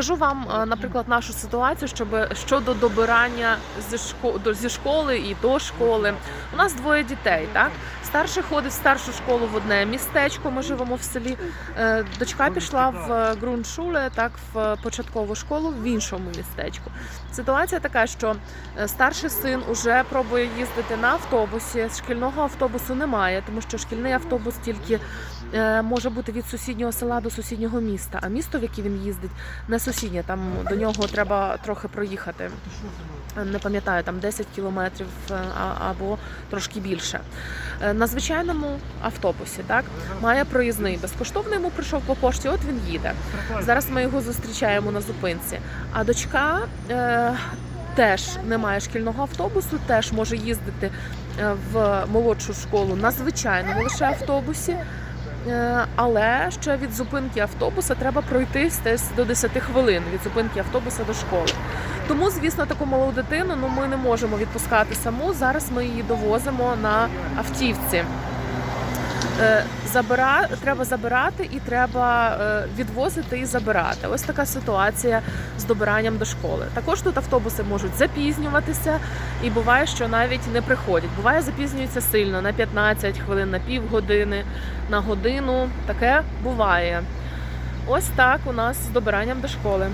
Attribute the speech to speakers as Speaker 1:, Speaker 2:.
Speaker 1: Скажу вам, е, наприклад, нашу ситуацію, щоб щодо добирання зі школи, зі школи і до школи. У нас двоє дітей. Так, старший ходить в старшу школу в одне містечко. Ми живемо в селі. Е, Дочка пішла в ґрунтшуле, так в початкову школу в іншому містечку. Ситуація така, що е, старший син уже пробує їздити на автобусі. Шкільного автобусу немає, тому що шкільний автобус тільки е, може бути від сусіднього села до сусіднього міста. А місто, в яке він їздить, не сусіднє. Там до нього треба трохи проїхати. Не пам'ятаю, там 10 кілометрів е, або трошки більше. Е, На звичайному автобусі так має проїзний безкоштовний. Йому прийшов по пошті. От він їде. Зараз ми його зустрічаємо на зупинці. А дочка е, теж не має шкільного автобусу, теж може їздити е, в молодшу школу на звичайному лише автобусі. Е, Але ще від зупинки автобуса треба пройти до 10 хвилин від зупинки автобуса до школи. Тому, звісно, таку малу дитину ну, ми не можемо відпускати саму. Зараз ми її довозимо на автівці. Е, Забира... Треба забирати і треба е, відвозити і забирати. Ось така ситуація з добиранням до школи. Також тут автобуси можуть запізнюватися, і буває, що навіть не приходять. Буває, запізнюються сильно на 15 хвилин, на півгодини, на годину. Таке буває. Ось так у нас з добиранням до школи.